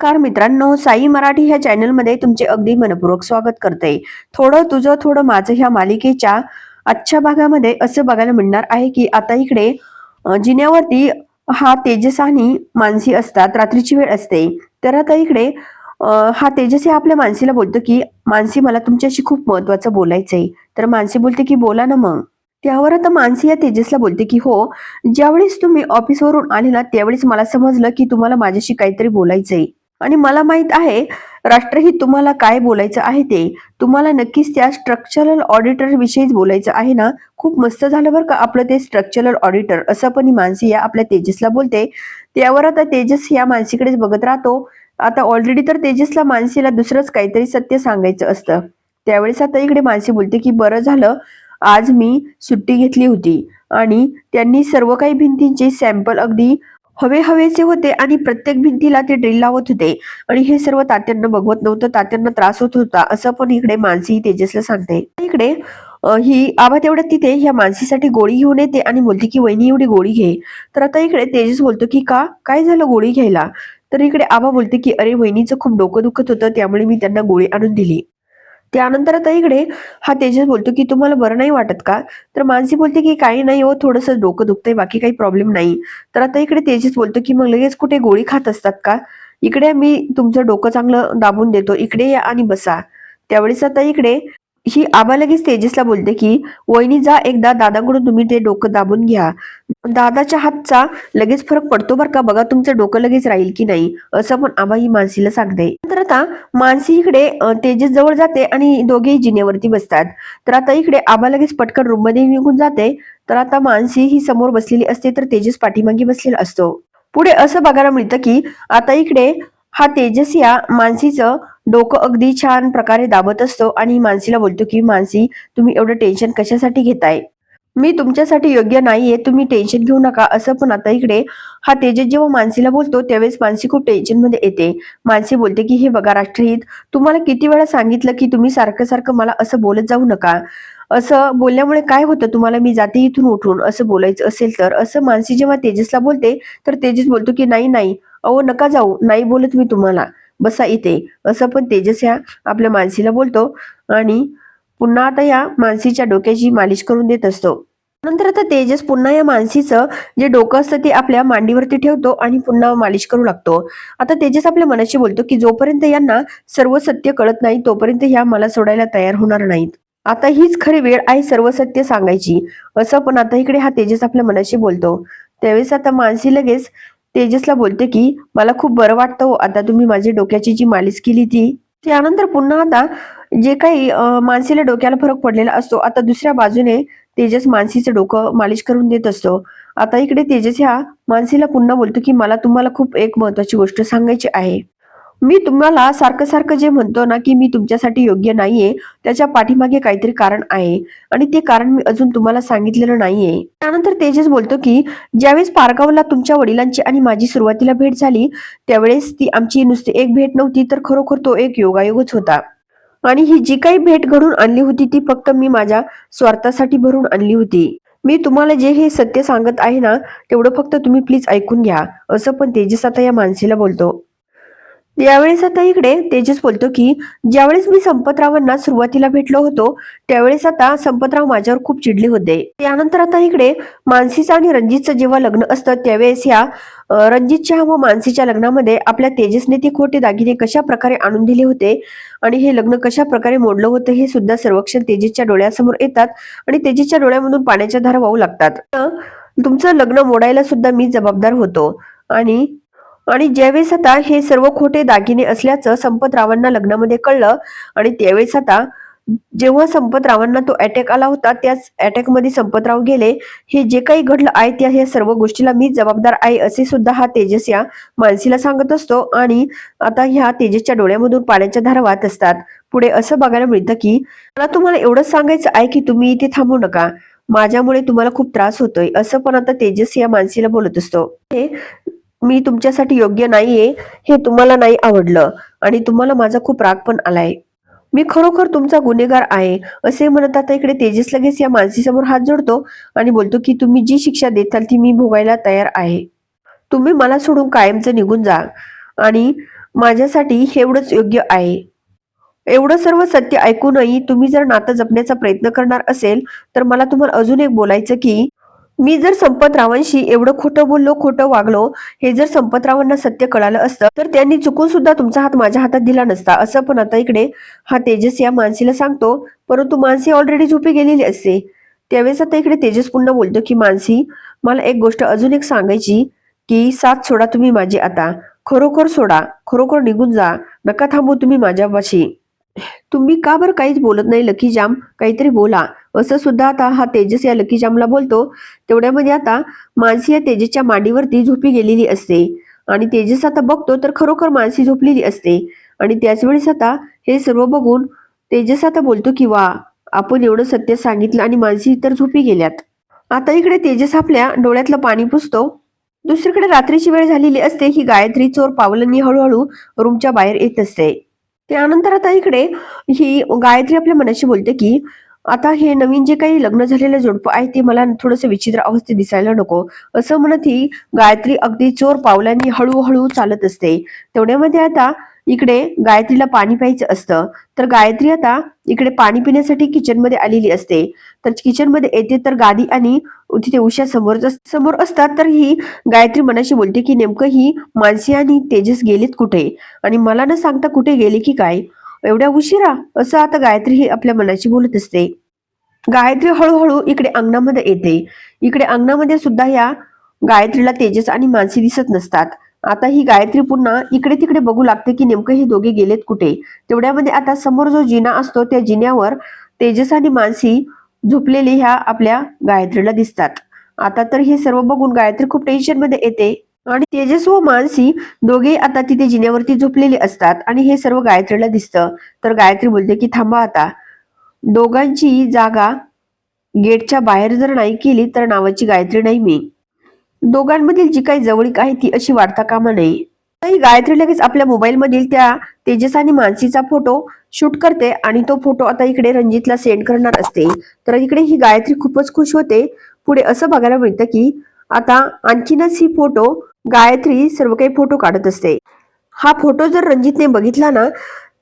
Car मित्रांनो साई मराठी ह्या चॅनलमध्ये तुमचे अगदी मनपूर्वक स्वागत करते. थोडं तुझं थोडं माझं ह्या मालिकेच्या आजच्या भागामध्ये असं बघायला मिळणार आहे की आता इकडे जिन्यावरती हा तेजस आणि मानसी असतात रात्रीची वेळ असते. तर आता इकडे हा तेजस या आपल्या मानसीला बोलतो की मानसी मला तुमच्याशी खूप महत्वाचं बोलायचंय. तर मानसी बोलते की बोला ना मग. त्यावर आता मानसी या तेजसला बोलते की हो ज्यावेळेस तुम्ही ऑफिसवरून आले ना त्यावेळेस मला समजलं की तुम्हाला माझ्याशी काहीतरी बोलायचंय. आणि मला माहीत आहे राष्ट्रहित तुम्हाला काय बोलायचं आहे ते. तुम्हाला नक्कीच त्या स्ट्रक्चरल ऑडिटर विषयीच बोलायचं आहे ना? खूप मस्त झालं बरं का आपलं ते स्ट्रक्चरल ऑडिटर असं पण ही मानसी या आपल्या तेजसला बोलते. त्यावर आता तेजस या मानसीकडेच बघत राहतो. आता ऑलरेडी तर तेजसला मानसीला दुसरंच काहीतरी सत्य सांगायचं असतं. त्यावेळेस आता इकडे मानसी बोलते की बरं झालं आज मी सुट्टी घेतली होती. आणि त्यांनी सर्व काही भिंतींचे सॅम्पल अगदी हवे हवेचे होते आणि प्रत्येक भिंतीला ते ड्रिल लावत होते. आणि हे सर्व तात्यांना बघवत नव्हतं. तात्यांना त्रास होत होता. असं पण इकडे मानसी तेजसला सांगते. इकडे ही आबा तेवढ्या तिथे. ह्या मानसीसाठी गोळी घेऊन येते आणि बोलते की वहिनी एवढी गोळी घे. तर आता इकडे तेजस बोलतो की का? काय झालं गोळी घ्यायला? तर इकडे आबा बोलते की अरे वहिनीचं खूप डोकं दुखत होतं. त्यामुळे मी त्यांना गोळी आणून दिली. त्यानंतर आता इकडे हा तेजस बोलतो की तुम्हाला बरं नाही वाटत का? तर मानसी बोलते की काही नाही हो थोडंसं डोकं दुखतंय बाकी काही प्रॉब्लेम नाही. तर आता इकडे तेजस बोलतो की मग लगेच कुठे गोळी खात असतात का? इकडे मी तुमचं डोकं चांगलं दाबून देतो. इकडे या आणि बसा. त्यावेळेस आता इकडे ही आबा लगेच तेजसला बोलते की वहिनी जा एकदा दादाकडून तुम्ही ते डोकं दाबून घ्या. दादाच्या हातचा लगेच फरक पडतो बरं का? बघा तुमचं डोकं लगेच राहील की नाही असं पण आबा ही मानसीला सांगते. तर आता मानसी इकडे तेजस जवळ जाते आणि दोघेही जिन्यावरती बसतात. तर आता इकडे आबा लगेच पटकन रूममध्ये निघून जाते. तर आता मानसी ही समोर बसलेली असते तर तेजस पाठीमागे बसलेला असतो. पुढे असं बघायला मिळतं की आता इकडे हा तेजस या मानसीचं डोकं अगदी छान प्रकारे दाबत असतो आणि मानसीला बोलतो की मानसी तुम्ही एवढं टेन्शन कशासाठी घेताय? मी तुमच्यासाठी योग्य नाहीये तुम्ही टेन्शन घेऊ नका. असं पण आता इकडे हा तेजस जेव्हा मानसीला बोलतो त्यावेळेस मानसी खूप टेन्शनमध्ये येते. मानसी बोलते की हे बघा राष्ट्रहित तुम्हाला किती वेळा सांगितलं की तुम्ही सारखं सारखं मला असं बोलत जाऊ नका. असं बोलल्यामुळे काय होतं तुम्हाला? मी जाते इथून उठून असं बोलायचं असेल तर. असं मानसी जेव्हा तेजसला बोलते तर तेजस बोलतो की नाही नाही अहो नका जाऊ. नाही बोलत मी तुम्हाला. बसा इथे. असं पण तेजस ह्या आपल्या मानसीला बोलतो आणि पुन्हा आता या मानसीच्या डोक्याची मालिश करून देत असतो. नंतर आता तेजस पुन्हा या मानसीचं जे डोकं असतं ते आपल्या मांडीवरती ठेवतो आणि पुन्हा मालिश करू लागतो. आता तेजस आपल्या मनाशी बोलतो की जोपर्यंत यांना सर्व सत्य कळत नाही तोपर्यंत ह्या मला सोडायला तयार होणार नाहीत. आता हीच खरी वेळ आहे सर्व सत्य सांगायची. असं पण आता इकडे हा तेजस आपल्या मनाशी बोलतो. त्यावेळेस आता मानसी लगेच तेजसला बोलते की मला खूप बरं वाटतं हो, आता तुम्ही माझी डोक्याची जी मालिश केली ती. त्यानंतर पुन्हा आता जे काही मानसीला डोक्याला फरक पडलेला असतो आता दुसऱ्या बाजूने तेजस मानसीचं डोकं मालिश करून देत असतो. आता इकडे तेजस ह्या मानसीला पुन्हा बोलतो की मला तुम्हाला खूप एक महत्वाची गोष्ट सांगायची आहे. मी तुम्हाला सारखं सारखं जे म्हणतो ना की मी तुमच्यासाठी योग्य नाहीये त्याच्या पाठीमागे काहीतरी कारण आहे आणि ते कारण मी अजून तुम्हाला सांगितलेलं नाहीये. त्यानंतर तेजस बोलतो की ज्यावेळेस पारगावला तुमच्या वडिलांची आणि माझी सुरुवातीला भेट झाली त्यावेळेस ती आमची नुसती एक भेट नव्हती तर खरोखर तो एक योगायोगच होता. आणि ही जी काही भेट घडून आणली होती ती फक्त मी माझ्या स्वार्थासाठी भरून आणली होती. मी तुम्हाला जे हे सत्य सांगत आहे ना तेवढं फक्त तुम्ही प्लीज ऐकून घ्या असं पण तेजस आता या मानसीला बोलतो. यावेळेस आता इकडे तेजस बोलतो की ज्यावेळेस मी संपतरावांना सुरुवातीला भेटलो होतो त्यावेळेस आता संपतराव माझ्यावर खूप चिडले होते. त्यानंतर आता इकडे मानसीचं आणि रणजितचं जेव्हा लग्न असतं त्यावेळेस या रणजितच्या व मानसीच्या लग्नामध्ये आपल्या तेजसने ते खोटे दागिने कशा प्रकारे आणून दिले होते आणि हे लग्न कशा प्रकारे मोडलं होतं हे सुद्धा सर्वक्षण तेजसच्या डोळ्यासमोर येतात आणि तेजसच्या डोळ्यामधून पाण्याच्या धारा वाहू लागतात. तुमचं लग्न मोडायला सुद्धा मी जबाबदार होतो आणि आणि ज्यावेळेस आता हे सर्व खोटे दागिने असल्याचं संपतरावांना लग्नामध्ये कळलं आणि त्यावेळेस आता जेव्हा संपतरावांना तो अटॅक आला होता त्याच अटॅकमध्ये संपतराव गेले. हे जे काही घडलं आहे त्या ह्या सर्व गोष्टीला मी जबाबदार आहे असे सुद्धा हा तेजस या मानसीला सांगत असतो आणि आता ह्या तेजसच्या डोळ्यामधून पाण्याच्या धारा वाहत असतात. पुढे असं बघायला मिळतं की मला तुम्हाला एवढंच सांगायचं आहे की तुम्ही इथे थांबू नका. माझ्यामुळे तुम्हाला खूप त्रास होतोय असं पण आता तेजस या मानसीला बोलत असतो. हे मी तुमच्यासाठी योग्य नाहीये हे तुम्हाला नाही आवडलं आणि तुम्हाला माझा खूप राग पण आलाय. मी खरोखर तुमचा गुन्हेगार आहे असे म्हणत आता इकडे तेजस लगेच या माणसीसमोर हात जोडतो आणि बोलतो की तुम्ही जी शिक्षा देताल ती मी भोगायला तयार आहे. तुम्ही मला सोडून कायमचं निघून जा आणि माझ्यासाठी एवढंच योग्य आहे. एवढं सर्व सत्य ऐकूनही तुम्ही जर नातं जपण्याचा प्रयत्न करणार असेल तर मला तुम्हाला अजून एक बोलायचं की मी जर संपतरावांशी एवढं खोटं बोललो खोटं वागलो हे जर संपतरावांना सत्य कळालं असतं तर त्यांनी चुकून सुद्धा तुमचा हात माझ्या हातात दिला नसता असं पण आता इकडे हा तेजस या मानसीला सांगतो. परंतु मानसी ऑलरेडी झोपी गेलेली असते. त्यावेळेस आता इकडे तेजस पुन्हा बोलतो की मानसी मला एक गोष्ट अजून एक सांगायची की साथ सोडा तुम्ही माझी आता. खरोखर सोडा. खरोखर निघून जा. नका थांबू तुम्ही माझ्यापाशी. तुम्ही का बरं काहीच बोलत नाही लकी जाम? काहीतरी बोला. असं सुद्धा आता हा तेजस या लकी जामला बोलतो. तेवढ्यामध्ये आता मानसी या तेजसच्या मांडीवरती झोपी गेलेली असते. आणि तेजस आता बघतो तर खरोखर मानसी झोपलेली असते. आणि त्याच वेळेस आता हे सर्व बघून तेजस आता बोलतो की वा आपण एवढं सत्य सांगितलं आणि मानसी तर झोपी गेल्यात. आता इकडे तेजस आपल्या डोळ्यातलं पाणी पुसतो. दुसरीकडे रात्रीची वेळ झालेली असते ही गायत्री चोर पावलांनी हळूहळू रूमच्या बाहेर येत असते. त्यानंतर आता इकडे ही गायत्री आपल्या मनाशी बोलते की आता हे नवीन जे काही लग्न झालेलं जोडपं आहे ते मला थोडंसं विचित्र अवस्थेत दिसायला नको. असं म्हणत ही गायत्री अगदी चोर पावलांनी हळूहळू चालत असते. तेवढ्यामध्ये आता इकडे गायत्रीला पाणी प्यायचं असतं तर गायत्री आता इकडे पाणी पिण्यासाठी किचनमध्ये आलेली असते. तर किचनमध्ये येते तर गादी आणि तिथे उषा समोर समोर असतात तर ही गायत्री मनाशी बोलते की नेमकं ही मानसी आणि तेजस गेलेत कुठे? आणि मला न सांगता कुठे गेले की काय? एवढ्या उशिरा असं आता गायत्री ही आपल्या मनाशी बोलत असते. गायत्री हळूहळू इकडे अंगणामध्ये येते. इकडे अंगणामध्ये सुद्धा या गायत्रीला तेजस आणि मानसी दिसत नसतात. आता ही गायत्री पुन्हा इकडे तिकडे बघू लागते की नेमकं हे दोघे गेलेत कुठे. तेवढ्यामध्ये आता समोर जो जिना असतो त्या जिन्यावर तेजस आणि मानसी झोपलेली ह्या आपल्या गायत्रीला दिसतात. आता तर हे सर्व बघून गायत्री खूप टेन्शनमध्ये येते. आणि तेजस व मानसी दोघे आता तिथे जिन्यावरती झोपलेले असतात आणि हे सर्व गायत्रीला दिसतं. तर गायत्री बोलते की थांबा आता. दोघांची जागा गेटच्या बाहेर जर नाही केली तर नावाची गायत्री नाही मी. दोघांमधील जी काही जवळीक आहे ती अशी वाढता कामा नये ही गायत्री लगेच आपल्या मोबाईल मधील त्या तेजस आणि मानसीचा फोटो शूट करते आणि तो फोटो आता इकडे रणजितला सेंड करणार असते. तर इकडे ही गायत्री खूपच खुश होते. पुढे असं बघायला मिळतं की आता आणखीनच ही फोटो गायत्री सर्व काही फोटो काढत असते. हा फोटो जर रणजितने बघितला ना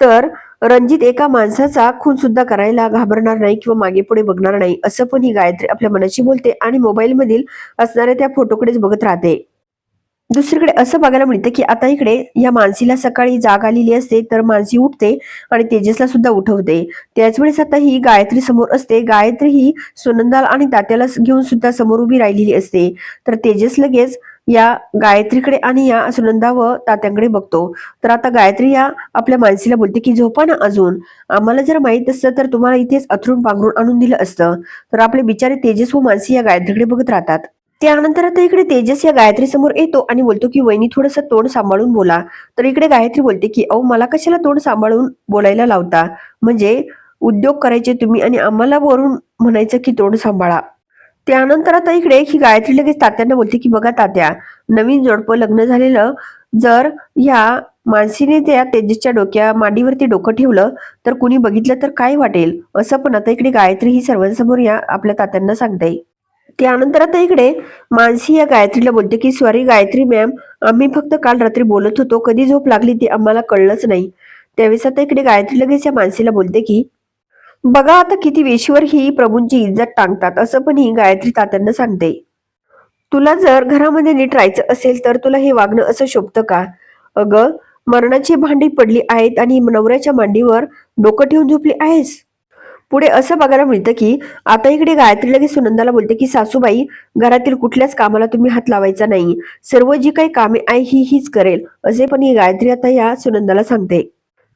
तर रणजित एका माणसाचा खून सुद्धा करायला घाबरणार नाही किंवा मागे पुढे बघणार नाही असं पण ही गायत्री आपल्या मनाशी बोलते आणि मोबाईल मधील असणाऱ्या त्या फोटोकडेच बघत राहते. दुसरीकडे असं बघायला मिळतं की आता इकडे या मानसीला सकाळी जाग आलेली असते तर मानसी उठते आणि तेजसला सुद्धा उठवते. त्याच वेळेस आता ही गायत्री समोर असते. गायत्री ही सुनंदाला आणि तात्याला घेऊन सुद्धा समोर उभी राहिलेली असते. तर तेजस लगेच या गायत्रीकडे आणि या सुनंदा व तात्यांकडे बघतो. तर आता गायत्री या आपल्या मानसीला बोलते की झोपा ना अजून. आम्हाला जर माहीत असतं तर तुम्हाला इथेच अथरून पांघरून आणून दिलं असतं. तर आपले बिचारे तेजस व मानसी या गायत्रीकडे बघत राहतात. त्यानंतर आता इकडे तेजस या गायत्री समोर येतो आणि बोलतो की वहिनी थोडस तोंड सांभाळून बोला. तर इकडे गायत्री बोलते की अहो मला कशाला तोंड सांभाळून बोलायला लावता? म्हणजे उद्योग करायचे तुम्ही आणि आम्हाला वरून म्हणायचं की तोंड सांभाळा. त्यानंतर आता इकडे ही गायत्री लगेच तात्यांना बोलते की बघा तात्या नवीन जोडपं लग्न झालेलं. जर ह्या मानसीने त्या तेजसच्या डोक्या मांडीवरती डोकं ठेवलं तर कुणी बघितलं तर काय वाटेल? असं पण आता इकडे गायत्री ही सर्वांसमोर या आपल्या तात्यांना सांगते. त्यानंतर आता इकडे मानसी या गायत्रीला बोलते की सॉरी गायत्री मॅम आम्ही फक्त काल रात्री बोलत होतो. कधी झोप लागली ती आम्हाला कळलंच नाही. त्यावेळेस आता इकडे गायत्री लगेच या मानसीला बोलते की बघा आता किती वेशीवर ही प्रभूंची इज्जत टांगतात असं पण ही गायत्री तात्यांना सांगते. तुला जर घरामध्ये नीट राहायचं असेल तर तुला हे वागणं असं शोभतं का? अगं मरणाची भांडी पडली आहेत आणि नवऱ्याच्या मांडीवर डोकं ठेवून झोपली आहेस? पुढे असं बघायला मिळतं की आता इकडे गायत्री लगेच सुनंदाला बोलते की सासूबाई घरातील कुठल्याच कामाला तुम्ही हात लावायचा नाही. सर्व जी काही कामे आहे ही हीच करेल. असे पण ही गायत्री आता या सुनंदाला सांगते.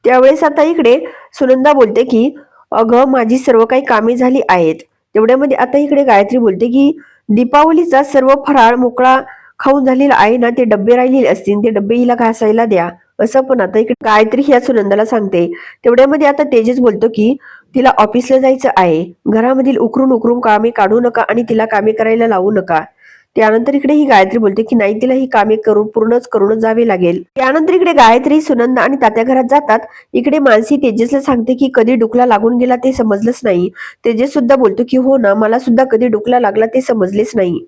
त्यावेळेस आता इकडे सुनंदा बोलते की अगं माझी सर्व काही कामे झाली आहेत. तेवढ्यामध्ये आता इकडे गायत्री बोलते की दीपावलीचा सर्व फराळ मोकळा खाऊन झालेला आहे ना ते डब्बे राहिलेले असतील ते डब्बे हिला घासायला द्या. असं पण आता इकडे गायत्री ह्या सुनंदाला सांगते. तेवढ्यामध्ये आता तेजस बोलतो की तिला ऑफिसला जायचं आहे. घरामधील उकरून उकरून कामे काढू नका आणि तिला कामे करायला लावू नका. त्यानंतर इकडे ही गायत्री बोलते की नाही तिला ही कामे करून पूर्णच करूनच जावे लागेल. त्यानंतर इकडे गायत्री सुनंदा आणि तात्या घरात जातात. इकडे मानसी तेजसला सांगते की कधी डुकला लागून गेला ते समजलंच नाही. तेजस सुद्धा बोलतो की हो ना मला सुद्धा कधी डुकला लागला ते समजलेच नाही.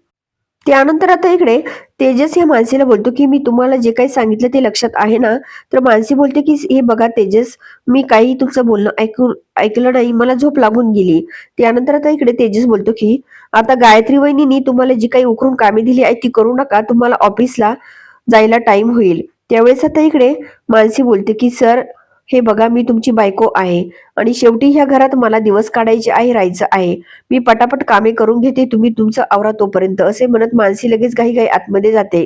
त्यानंतर आता इकडे तेजस या मानसीला बोलतो की मी तुम्हाला जे काही सांगितलं ते लक्षात आहे ना तर मानसी बोलते की हे बघा तेजस मी काही तुमचं बोलणं ऐकून ऐकलं नाही मला झोप लागून गेली. त्यानंतर आता इकडे तेजस बोलतो की आता गायत्री वहिनीनी तुम्हाला जी काही उकरून कामे दिली आहे ती करू नका तुम्हाला ऑफिसला जायला टाइम होईल. त्यावेळेस आता इकडे मानसी बोलते की सर हे बघा मी तुमची बायको आहे आणि शेवटी ह्या घरात मला दिवस काढायचे आहे राहायचं आहे. मी पटापट कामे करून घेते तुम्ही तुमचं आवरा तोपर्यंत असे म्हणत मानसी लगेच काही काही आतमध्ये जाते.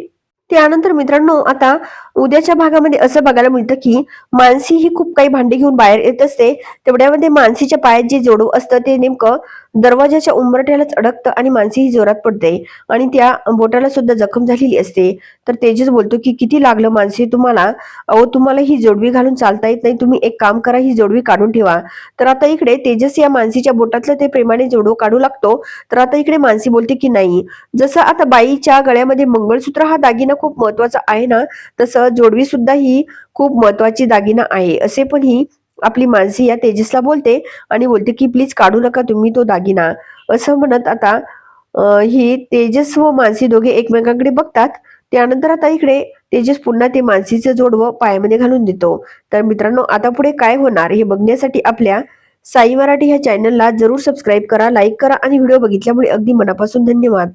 त्यानंतर मित्रांनो आता उद्याच्या भागामध्ये असं बघायला मिळतं की मानसी ही खूप काही भांडी घेऊन बाहेर येत असते. तेवढ्यामध्ये मानसीच्या पायात जे जोडव असतं ते नेमकं दरवाजाच्या उंबरठ्यालाच अडकतं आणि माणसीही जोरात पडते. आणि त्या बोटाला सुद्धा जखम झालेली असते. तर तेजस बोलतो की किती लागलं माणसे तुम्हाला? अहो तुम्हाला ही जोडवी घालून चालता येत नाही. तुम्ही एक काम करा ही जोडवी काढून ठेवा. तर आता इकडे तेजस या मानसीच्या बोटातलं ते प्रेमाने जोडो काढू लागतो. तर आता इकडे मानसी बोलते की नाही. जसं आता बाईच्या गळ्यामध्ये मंगळसूत्र हा दागिना खूप महत्त्वाचा आहे ना तसं जोडवी सुद्धा ही खूप महत्वाची दागिना आहे. असे पण ही आपली मानसी या तेजसला बोलते आणि बोलते की प्लीज काढू नका तुम्ही तो दागिना. असं म्हणत आता ही तेजस व मानसी दोघे एकमेकांकडे बघतात. त्यानंतर आता इकडे तेजस पुन्हा ते मानसीचं जोडवं पायामध्ये घालून देतो. तर मित्रांनो आता पुढे काय होणार हे बघण्यासाठी आपल्या साई मराठी ह्या चॅनलला जरूर सबस्क्राईब करा लाईक करा आणि व्हिडिओ बघितल्यामुळे अगदी मनापासून धन्यवाद.